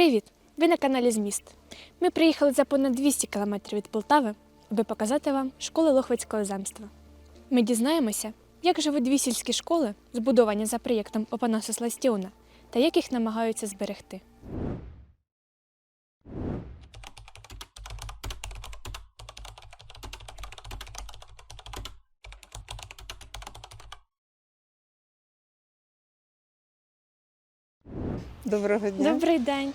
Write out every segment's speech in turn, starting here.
Привіт! Ви на каналі Зміст. Ми приїхали за понад 200 кілометрів від Полтави, аби показати вам школи Лохвицького земства. Ми дізнаємося, як живуть дві сільські школи, збудовані за проєктом Опанаса Сластіона, та як їх намагаються зберегти. Доброго дня. Добрий день!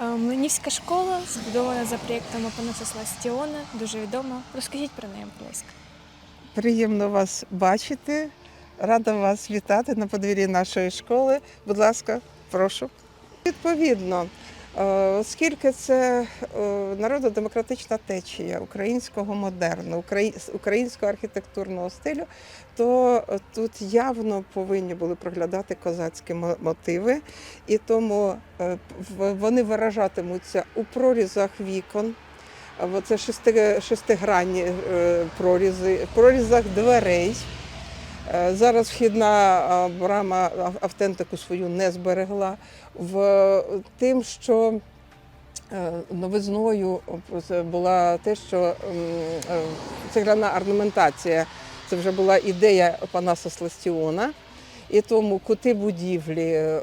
Е, Млинівська школа збудована за проєктом Опанаса Сластіона, дуже відома. Розкажіть про неї, будь ласка. Приємно вас бачити. Рада вас вітати на подвір'ї нашої школи. Будь ласка, прошу. Відповідно, оскільки це е, народно-демократична течія українського модерну, українського архітектурного стилю, то е, тут явно повинні були проглядати козацькі мотиви, і тому е, вони виражатимуться у прорізах вікон. Це шести, шестигранні е, прорізи, прорізах дверей. Е, Зараз вхідна брама автентику свою не зберегла. В тим, що е, новизною була те, що цегляна орнаментація. Це вже була ідея Панаса Сластіона. І тому кути будівлі, е,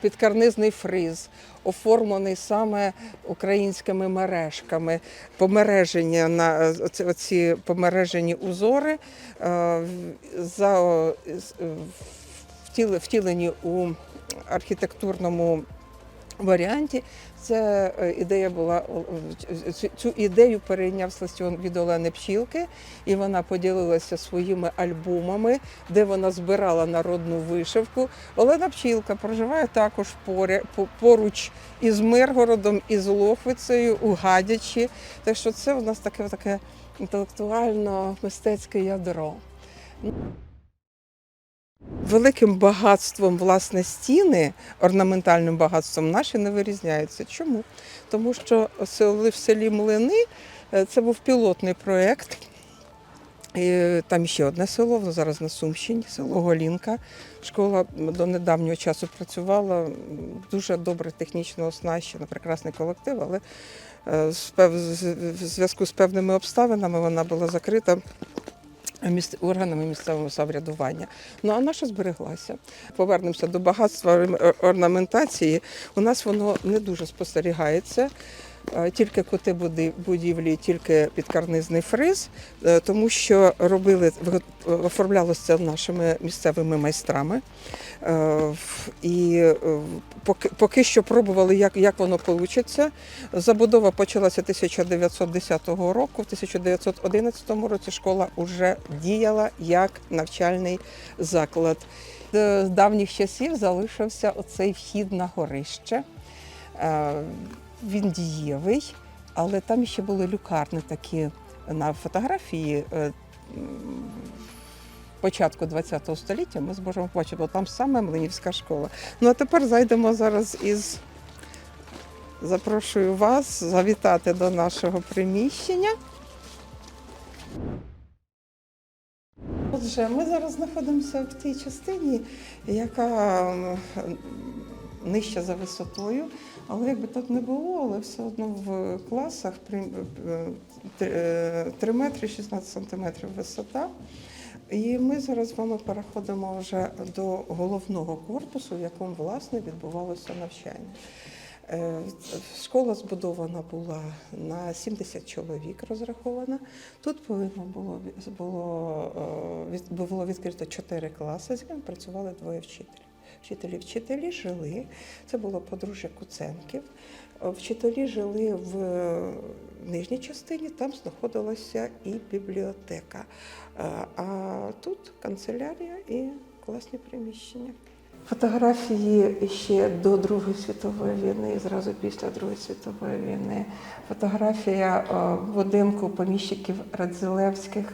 підкарнизний фриз, оформлений саме українськими мережками, помереження на ці помережені узори е, за, втілені у архітектурному варіанті. Це е, ідея була цю- ідею перейняв Сластіон від Олени Пчілки, і вона поділилася своїми альбомами, де вона збирала народну вишивку. Олена Пчілка проживає також поруч із Миргородом, із Лохвицею у Гадячі. Так що це у нас таке, таке інтелектуально-мистецьке ядро. Великим багатством власне стіни, орнаментальним багатством наші не вирізняються. Чому? Тому що село в селі Млини е, це був пілотний проєкт. Там ще одне село, воно зараз на Сумщині, село Голінка. Школа до недавнього часу працювала, дуже добре технічно оснащена, прекрасний колектив, але е, в зв'язку з певними обставинами вона була закрита органами місцевого самоврядування. Ну а наша збереглася. Повернемося до багатства орнаментації. У нас воно не дуже спостерігається. Тільки коти будівлі, тільки підкарнизний фриз, е, тому що робили оформлялося нашими місцевими майстрами. Е, І е, поки, поки що пробували, як, як воно вийде. Забудова почалася 1910 року. В 1911 році школа вже діяла як навчальний заклад. З давніх часів залишився оцей вхід на горище. Е, Він дієвий, але там ще були люкарни такі на фотографії. Е, Початку ХХ століття ми зможемо побачити, бо там саме Млинівська школа. Ну а тепер зайдемо зараз із Запрошую вас завітати до нашого приміщення. Отже, ми зараз знаходимося в тій частині, яка нижча за висотою, але якби так не було, але все одно в класах 3 метри 16 сантиметрів висота. І ми зараз з вами переходимо вже до головного корпусу, в якому власне відбувалося навчання. Е, Школа збудована була на 70 чоловік розрахована. Тут повинно було було, е, було відкрито 4 класи, з якими працювали двоє вчителів. Вчителі вчителі жили, це було подружжя Куценків. Вчителі жили в е, нижній частині, там знаходилася і бібліотека. Е, А тут канцелярія і класні приміщення. Фотографії ще до Другої світової війни, і зразу після Другої світової війни. Фотографія е, будинку поміщиків Радзилевських.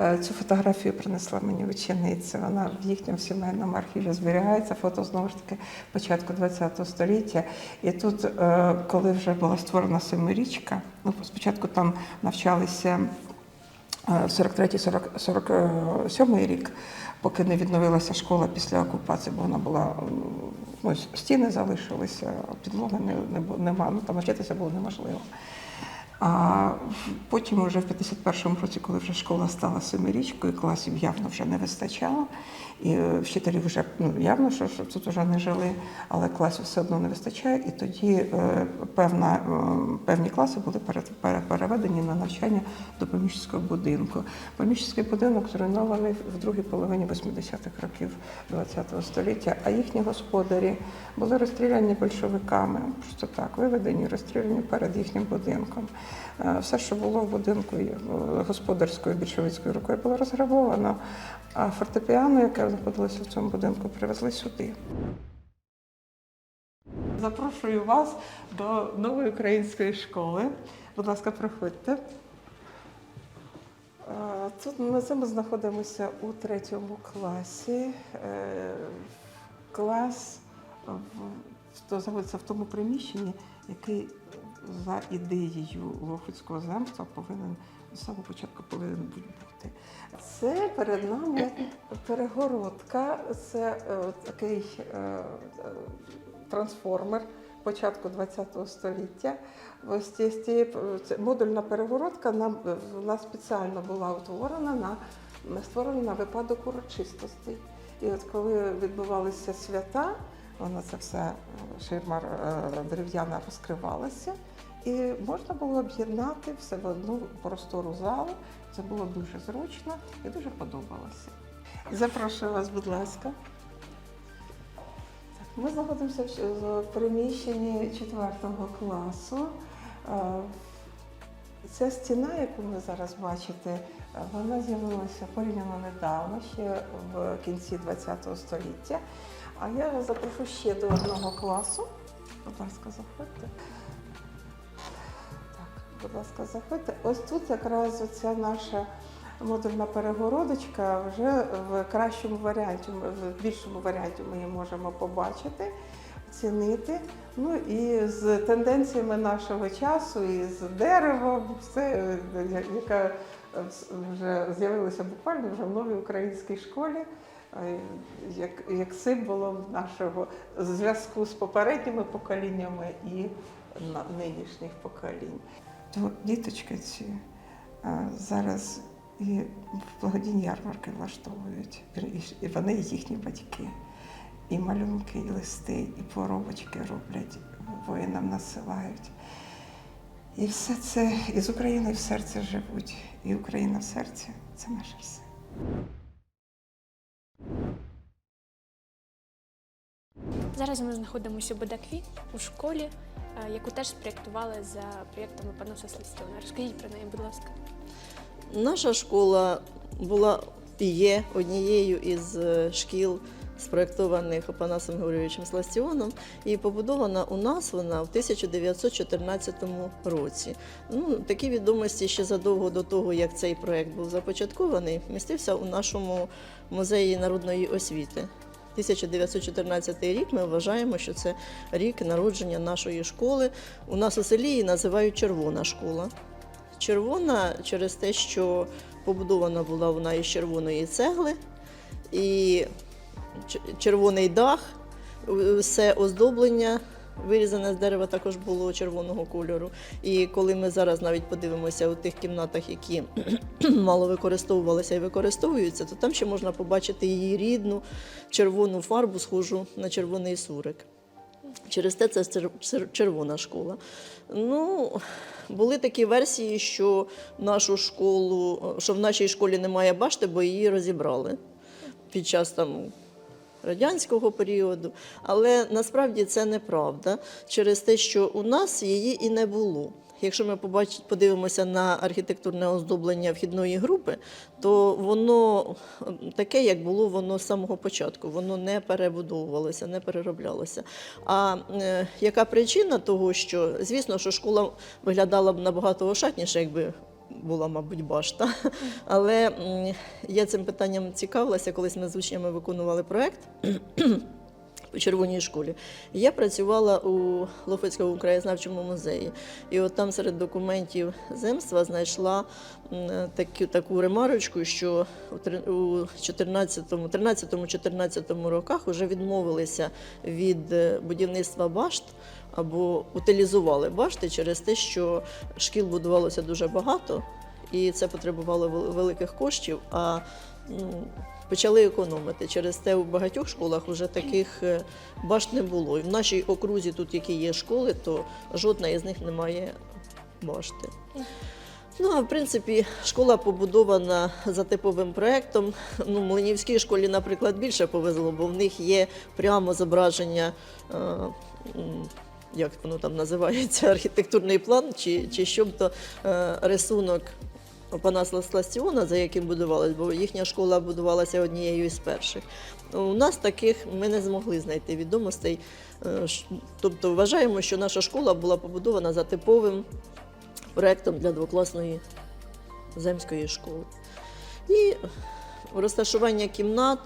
Е, Цю фотографію принесла мені учениця. Вона в їхньому сімейному архіві зберігається. Фото знову ж таки початку ХХ століття. І тут, е, коли вже була створена семирічка, ну спочатку там навчалися 43-47 рік, поки не відновилася школа після окупації, бо вона була ну, стіни залишилися, підлоги не, не, нема, ну там навчатися було неможливо. А потім, уже в 51-му році, коли вже школа стала семирічкою, класів явно вже не вистачало. І е, вчителі вже ну, явно, що, що тут вже не жили, але класів все одно не вистачає. І тоді е, певна, е, певні класи були пере- пере- переведені на навчання до поміщицького будинку. Поміщицький будинок зруйнований в другій половині 80-х років ХХ століття, а їхні господарі були розстріляні большевиками, просто так, виведені, розстріляні перед їхнім будинком. Все, що було в будинку господарською більшовицькою рукою, було розграбовано. А фортепіано, яке знаходилося в цьому будинку, привезли сюди. Запрошую вас до нової української школи. Будь ласка, проходьте. Е, Тут ми ми знаходимося у третьому класі. Е, Клас знаходиться в тому приміщенні, який за ідеєю Лохвицького земства повинен з самого початку повинен бути. Це перед нами перегородка, це е, такий е, трансформер початку ХХ століття. Ось ці- модульна перегородка е, вона спеціально була утворена на створена на випадок урочистостей. І от коли відбувалися свята, вона це все ширма дерев'яна розкривалася. І можна було об'єднати все в одну простору залу. Це було дуже зручно і дуже подобалося. Запрошую вас, будь ласка. Ми знаходимося в приміщенні 4 класу. Е, Ця стіна, яку ви зараз бачите, е, вона з'явилася порівняно недавно, ще в кінці ХХ століття. А я вас запрошу ще до одного класу. Будь ласка, заходьте. Будь ласка, заходьте. Ось тут якраз оця наша модульна перегородочка вже в кращому варіанті, в більшому варіанті ми її можемо побачити, оцінити. Ну і з тенденціями нашого часу, і з деревом, все, е, яка вже з'явилася буквально вже в новій українській школі. е, Як, як символом нашого зв'язку з попередніми поколіннями і нинішніх поколінь. То діточки ці е, зараз і благодійні ярмарки влаштовують, і вони, і їхні батьки. І малюнки, і листи, і поробочки роблять, воїнам насилають. І все це і з України в серці живуть. І Україна в серці це наше все. Зараз ми знаходимося у Будакві у школі, е, яку теж спроєктували за проєктами Паноса Слістіона. Розкажіть про неї, будь ласка. Наша школа була і є однією із е, шкіл, спроєктованих Опанасом Григорійовичем Сластіоном, і побудована у нас вона в 1914 році. Ну, такі відомості ще задовго до того, як цей проєкт був започаткований, містився у нашому музеї народної освіти. 1914 рік ми вважаємо, що це рік народження нашої школи. У нас у селі її називають Червона школа. Червона через те, що побудована була вона із червоної цегли, і червоний дах, все оздоблення вирізане з дерева також було червоного кольору. І коли ми зараз навіть подивимося у тих кімнатах, які мало використовувалися і використовуються, то там ще можна побачити її рідну червону фарбу, схожу на червоний сурик. Через те це червона школа. Ну, були такі версії, що нашу школу, що в нашій школі немає башти, бо її розібрали під час там. Радянського періоду, але насправді це неправда через те, що у нас її і не було. Якщо ми побач- подивимося на архітектурне оздоблення вхідної групи, то воно таке, як було воно з самого початку. Воно не перебудовувалося, не перероблялося. А е, яка причина того, що звісно, що школа виглядала б набагато ошатніше, якби була, мабуть, башта. Але я цим питанням цікавилася, колись ми з учнями виконували проєкт у червоній школі. Я працювала у Лохвицькому краєзнавчому музеї. І от там серед документів земства знайшла таку, таку ремарочку, що у 13-14 роках вже відмовилися від е, будівництва башт або утилізували башти через те, що шкіл будувалося дуже багато, і це потребувало великих коштів. А ну, почали економити. Через те у багатьох школах вже таких е, башт не було. І в нашій окрузі, тут які є школи, то жодна із них не має башти. Ну, а в принципі, школа побудована за типовим проєктом. Ну, Млинівській школі, наприклад, більше повезло, бо в них є прямо зображення, е, як воно там називається, архітектурний план, чи, чи щоб то е, рисунок Опанаса Сластіона, за яким будувалась, бо їхня школа будувалася однією із перших. У нас таких ми не змогли знайти відомостей. Е, Тобто вважаємо, що наша школа була побудована за типовим проєктом для двокласної земської школи. І розташування кімнат,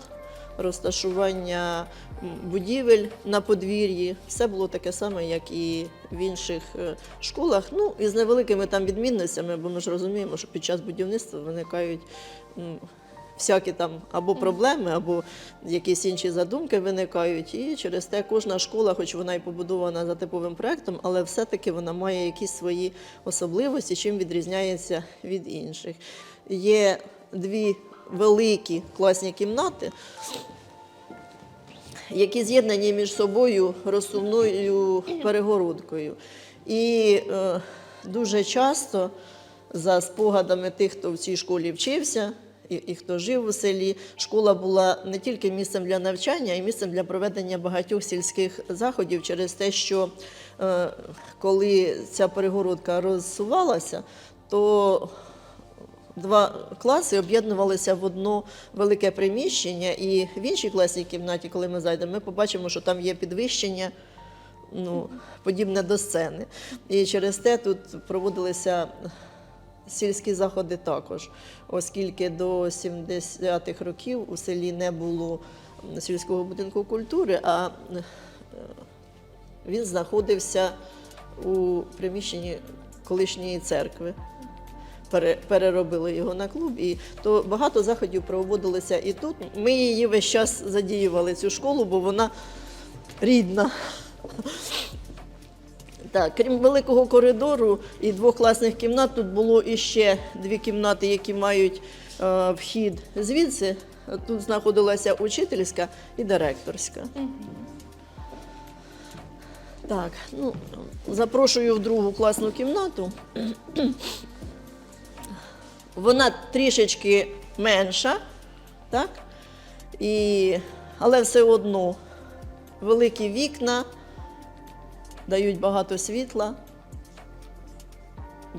розташування будівель на подвір'ї, все було таке саме, як і в інших е, школах. Ну і з невеликими там відмінностями, бо ми ж розуміємо, що під час будівництва виникають. Всякі там або проблеми, або якісь інші задумки виникають. І через те кожна школа, хоч вона і побудована за типовим проектом, але все-таки вона має якісь свої особливості, чим відрізняється від інших. Є дві великі класні кімнати, які з'єднані між собою розсувною перегородкою. І е, дуже часто, за спогадами тих, хто в цій школі вчився, і, і хто жив у селі, школа була не тільки місцем для навчання, а й місцем для проведення багатьох сільських заходів через те, що е, коли ця перегородка розсувалася, то Два класи об'єднувалися в одно велике приміщення, і в іншій класній кімнаті, коли ми зайдемо, ми побачимо, що там є підвищення, ну, подібне до сцени. І через те тут проводилися сільські заходи також, оскільки до 70-х років у селі не було сільського будинку культури, а е, він знаходився у приміщенні колишньої церкви переробили його на клуб, і то багато заходів проводилося і тут. Ми її весь час задіювали цю школу, бо вона рідна. Так, крім великого коридору і двох класних кімнат, тут було іще дві кімнати, які мають е, вхід звідси. Тут знаходилася учительська і директорська. Так, ну, запрошую в другу класну кімнату. Вона трішечки менша, так? І, але все одно великі вікна дають багато світла,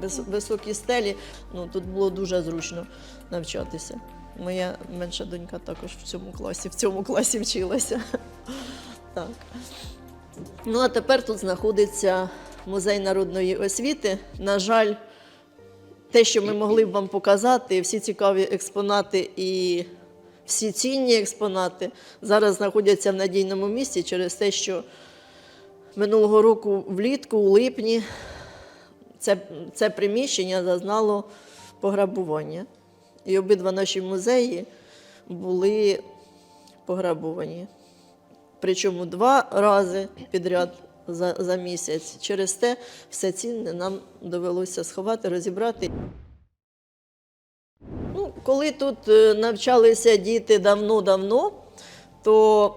вис- високі стелі. Ну, тут було дуже зручно навчатися. Моя менша донька також в цьому класі, в цьому класі вчилася. Так. Ну, а тепер тут знаходиться музей народної освіти. На жаль, те, що ми могли б вам показати, всі цікаві експонати і всі цінні експонати зараз знаходяться в надійному місці через те, що минулого року влітку, у липні, це, це приміщення зазнало пограбування. І обидва наші музеї були пограбовані. Причому два рази підряд за, за місяць. Через те все цінне нам довелося сховати, розібрати. Ну, коли тут е, навчалися діти давно-давно, то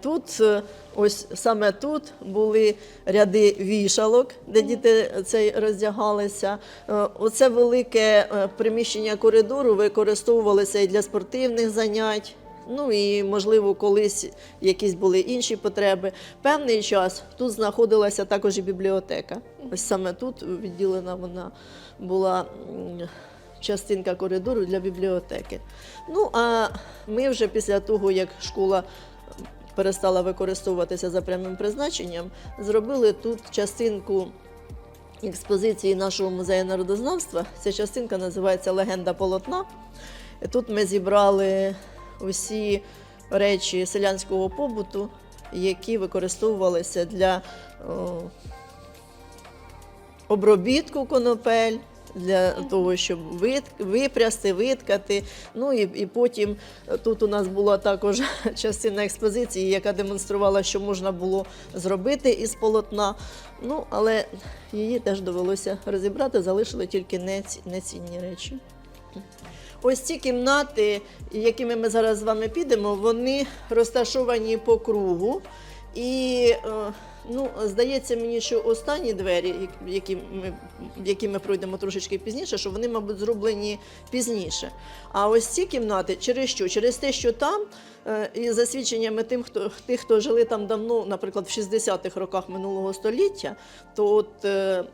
тут, е, ось саме тут були ряди вішалок, де діти цей роздягалися. Е, Оце велике приміщення коридору використовувалося і для спортивних занять. Ну і, можливо, колись якісь були інші потреби. Певний час тут знаходилася також і бібліотека. Ось саме тут відділена вона була частинка коридору для бібліотеки. Ну а ми вже після того, як школа перестала використовуватися за прямим призначенням, зробили тут частинку експозиції нашого музею народознавства. Ця частинка називається Легенда полотна. Тут ми зібрали усі речі селянського побуту, які використовувалися для о, обробітку конопель. Для того, щоб випрясти, виткати. Ну і, і потім е, тут у нас була також частина експозиції, яка демонструвала, що можна було зробити із полотна. Ну, але її теж довелося розібрати, залишили тільки нецінні речі. Ось ці кімнати, якими ми зараз з вами підемо, вони розташовані по кругу. І е, ну, здається мені, що останні двері, які ми, які ми пройдемо трошечки пізніше, що вони, мабуть, зроблені пізніше. А ось ці кімнати, через що? Через те, що там, е, і за свідченнями тим, хто, тих, хто жили там давно, наприклад, в 60-х роках минулого століття, то от е,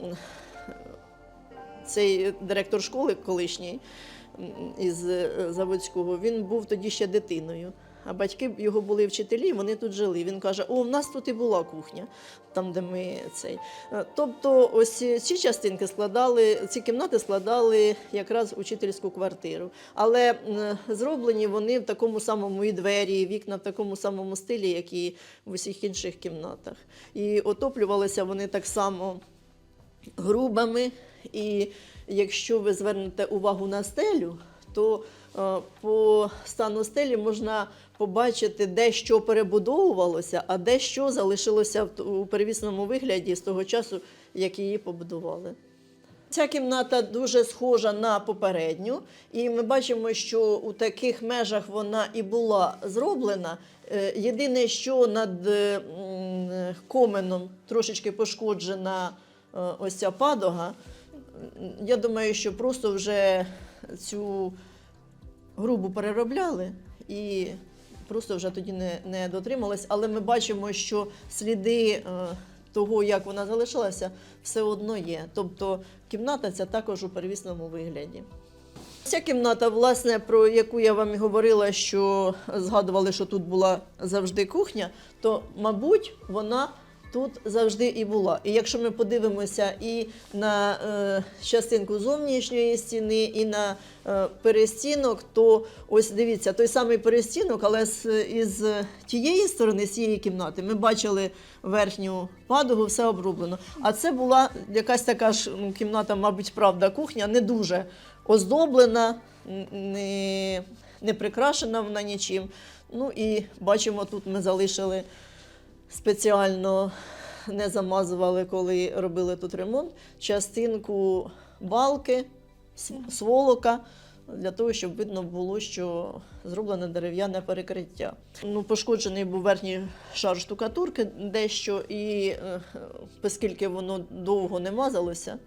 цей директор школи колишній із е, Заводського, він був тоді ще дитиною. А батьки його були вчителі, вони тут жили. Він каже: О, в нас тут і була кухня, там, де ми цей. Е, Тобто, ось ці частинки складали, ці кімнати складали якраз учительську квартиру. Але зроблені вони в такому самому і двері, і вікна в такому самому стилі, як і в усіх інших кімнатах. І отоплювалися вони так само грубами. І якщо ви звернете увагу на стелю, то е, по стану стелі можна побачити, де що перебудовувалося, а де що залишилося у первісному вигляді з того часу, як її побудували. Ця кімната дуже схожа на попередню, і ми бачимо, що у таких межах вона і була зроблена. Е, Єдине, що над е, коменом трошечки пошкоджена ось ця падога. Я думаю, що просто вже цю грубу переробляли і просто вже тоді не, не дотрималась. Але ми бачимо, що сліди е, того, як вона залишилася, все одно є. Тобто кімната ця також у первісному вигляді. Ця кімната, власне, про яку я вам і говорила, що згадували, що тут була завжди кухня, то, мабуть, вона тут завжди і була. І якщо ми подивимося і на е, частинку зовнішньої стіни, і на е, перестінок, то ось дивіться, той самий перестінок, але з, із тієї сторони, з цієї кімнати, ми бачили верхню падугу, все оброблено. А це була якась така ж ну, кімната, мабуть, правда, кухня, не дуже оздоблена, не, не прикрашена вона нічим. Ну і бачимо, тут ми залишили спеціально не замазували, коли робили тут ремонт, частинку балки, сволока. Для того, щоб видно було, що зроблене дерев'яне перекриття. Ну, пошкоджений був верхній шар штукатурки дещо, і е, оскільки воно довго не мазалося,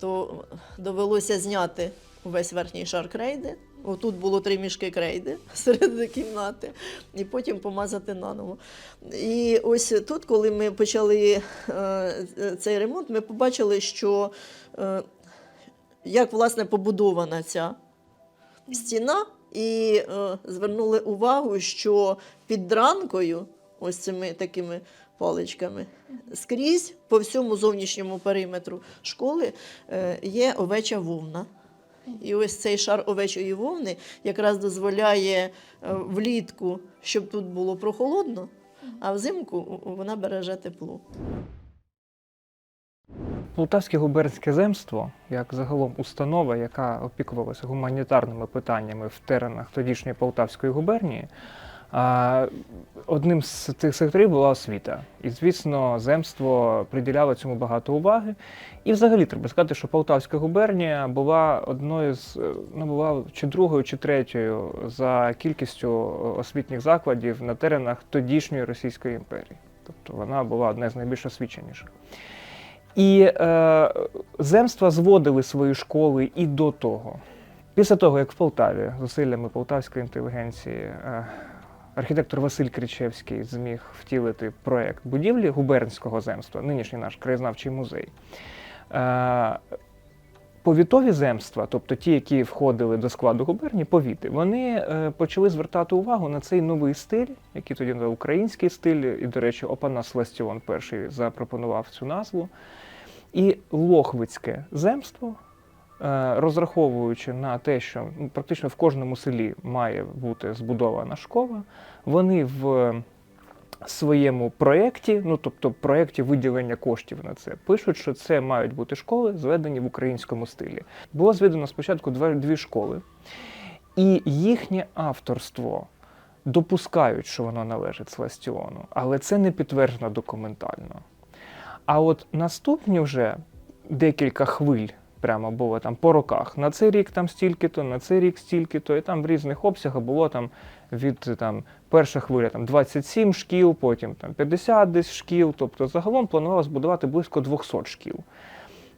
то довелося зняти весь верхній шар крейди. Отут було три мішки крейди серед кімнати, і потім помазати наново. І ось тут, коли ми почали е, цей ремонт, ми побачили, що е, як власне побудована ця стіна, і е, звернули увагу, що під дранкою, ось цими такими паличками, скрізь по всьому зовнішньому периметру школи є овеча вовна. І ось цей шар овечої вовни якраз дозволяє е, влітку, щоб тут було прохолодно, а взимку вона береже тепло. Полтавське губернське земство, як загалом установа, яка опікувалася гуманітарними питаннями в теренах тодішньої Полтавської губернії, одним з цих секторів була освіта. І, звісно, земство приділяло цьому багато уваги. І взагалі треба сказати, що Полтавська губернія була одною з е, ну, була чи другою, чи третьою за кількістю освітніх закладів на теренах тодішньої Російської імперії. Тобто вона була одна з найбільш освіченіших. І е, земства зводили свої школи і до того. Після того, як в Полтаві зусиллями полтавської інтелігенції е, архітектор Василь Кричевський зміг втілити проект будівлі губернського земства, нинішній наш краєзнавчий музей. Е, Повітові земства, тобто ті, які входили до складу губернії, повіти, вони е, почали звертати увагу на цей новий стиль, який тоді називав український стиль, і, до речі, Опанас Ластіон перший запропонував цю назву. І Лохвицьке земство, розраховуючи на те, що ну, практично в кожному селі має бути збудована школа, вони в своєму проєкті, ну тобто проєкті виділення коштів на це, пишуть, що це мають бути школи, зведені в українському стилі. Було зведено спочатку дві школи, і їхнє авторство допускають, що воно належить Сластіону, але це не підтверджено документально. А от наступні вже декілька хвиль прямо було там по роках. На цей рік там стільки-то, на цей рік стільки-то, і там в різних обсягах було там від там, перша хвиля там 27 шкіл, потім там 50 десь шкіл. Тобто загалом планувалось будувати близько 200 шкіл.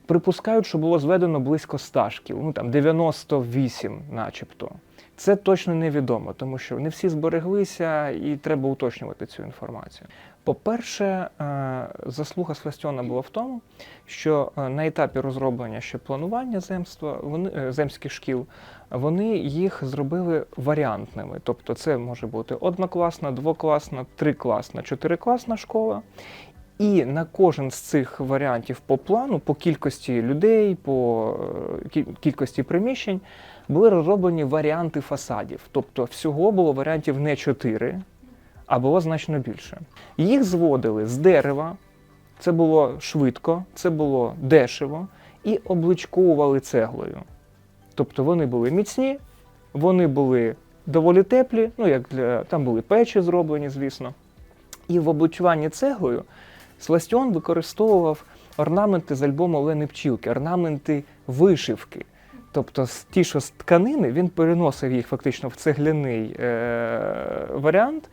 Припускають, що було зведено близько 100 шкіл, ну там 98 начебто. Це точно невідомо, тому що не всі збереглися і треба уточнювати цю інформацію. По-перше, е, заслуга Сластьона була в тому, що е, на етапі розроблення ще планування земства, вони, е, земських шкіл, вони їх зробили варіантними. Тобто це може бути однокласна, двокласна, трикласна, чотирикласна школа. І на кожен з цих варіантів по плану, по кількості людей, по кількості приміщень, були розроблені варіанти фасадів. Тобто всього було варіантів не чотири, а було значно більше. Їх зводили з дерева, це було швидко, це було дешево, і обличковували цеглою. Тобто вони були міцні, вони були доволі теплі, ну як для там були печі зроблені, звісно. І в обличуванні цеглою Сластіон використовував орнаменти з альбому Олени Пчілки, орнаменти вишивки. Тобто ті, що з тканини, він переносив їх фактично в цегляний е- варіант,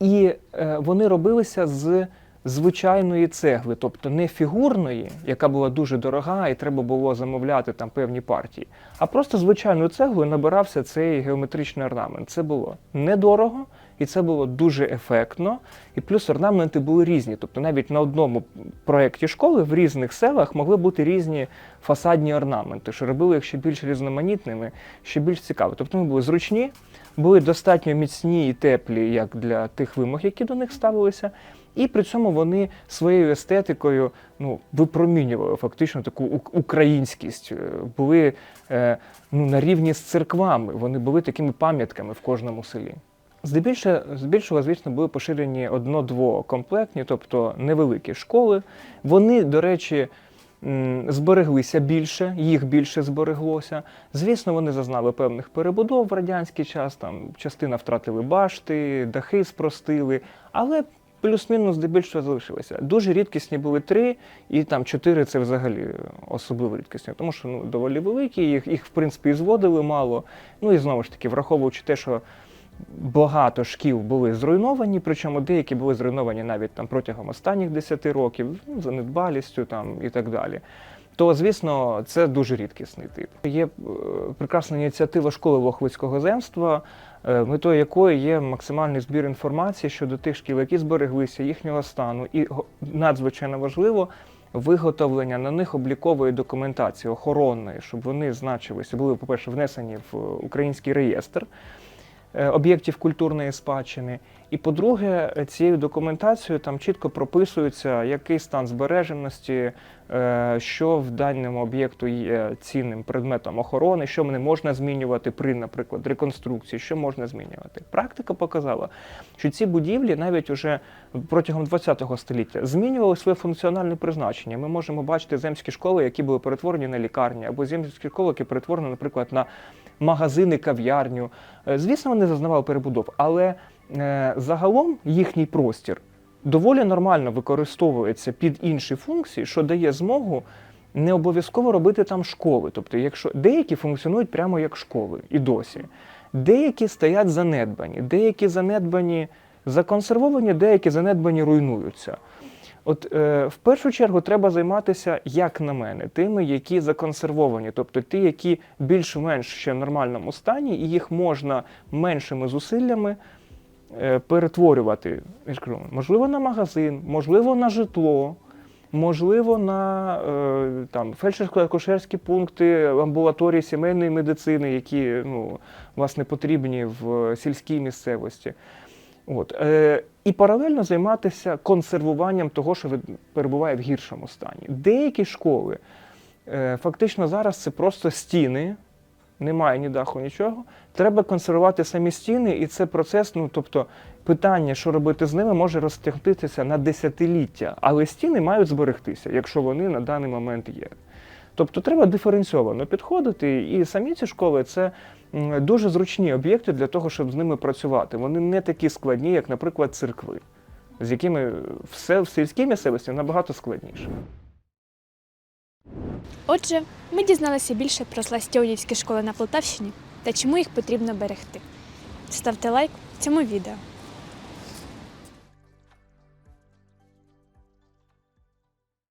і е, вони робилися з звичайної цегли, тобто не фігурної, яка була дуже дорога, і треба було замовляти там певні партії, а просто звичайною цеглою набирався цей геометричний орнамент. Це було недорого, і це було дуже ефектно. І плюс орнаменти були різні. Тобто навіть на одному проєкті школи в різних селах могли бути різні фасадні орнаменти, що робили їх ще більш різноманітними, ще більш цікаві. Тобто вони були зручні, були достатньо міцні і теплі, як для тих вимог, які до них ставилися. І при цьому вони своєю естетикою ну, випромінювали фактично таку українськість, е, були е, ну, на рівні з церквами, вони були такими пам'ятками в кожному селі. Здебільше, здебільшого, звісно, були поширені одно-двокомплектні, тобто невеликі школи. Вони, до речі, збереглися більше, їх більше збереглося. Звісно, вони зазнали певних перебудов в радянський час. Там частина втратили башти, дахи спростили, але плюс-мінус здебільшого залишилися. Дуже рідкісні були три, і там чотири це взагалі особливо рідкісні, тому що ну, доволі великі, їх, їх в принципі і зводили мало. Ну і знову ж таки, враховуючи те, що багато шкіл були зруйновані, причому деякі були зруйновані навіть там протягом останніх 10 років, ну, за недбалістю там і так далі. То, звісно, це дуже рідкісний тип. Є е, прекрасна ініціатива школи Лохвицького земства, е, метою якої є максимальний збір інформації щодо тих шкіл, які збереглися, їхнього стану, і надзвичайно важливо виготовлення на них облікової документації, охоронної, щоб вони значилися, були, по-перше, внесені в е, український реєстр об'єктів культурної спадщини. І по-друге, е, цією документацією там чітко прописується, який стан збереженості, е, що в даному об'єкту є цінним предметом охорони, що не можна змінювати при, наприклад, реконструкції, що можна змінювати. Практика показала, що ці будівлі навіть уже протягом ХХ століття змінювали своє функціональне призначення. Ми можемо бачити земські школи, які були перетворені на лікарні, або земські школи, які перетворені, наприклад, на магазини, кав'ярню. Е, Звісно, вони зазнавали перебудов, але е, загалом їхній простір доволі нормально використовується під інші функції, що дає змогу не обов'язково робити там школи. Тобто, якщо деякі функціонують прямо як школи і досі, деякі стоять занедбані, деякі занедбані законсервовані, деякі занедбані руйнуються. От е, в першу чергу треба займатися, як на мене, тими, які законсервовані, тобто ті, які більш-менш ще в нормальному стані, і їх можна меншими зусиллями е, перетворювати. Можливо, на магазин, можливо, на житло, можливо, на е, там фельдшерсько-акушерські пункти амбулаторії сімейної медицини, які ну, власне потрібні в сільській місцевості. От. Е, і паралельно займатися консервуванням того, що перебуває в гіршому стані. Деякі школи е, фактично зараз це просто стіни, немає ні даху, нічого. Треба консервувати самі стіни, і це процес. Ну тобто, питання, що робити з ними, може розтягнутися на десятиліття, але стіни мають зберегтися, якщо вони на даний момент є. Тобто треба диференційовано підходити, і самі ці школи це дуже зручні об'єкти для того, щоб з ними працювати. Вони не такі складні, як, наприклад, церкви, з якими все в сільській місцевості набагато складніше. Отже, ми дізналися більше про Сластіонівські школи на Полтавщині та чому їх потрібно берегти. Ставте лайк цьому відео.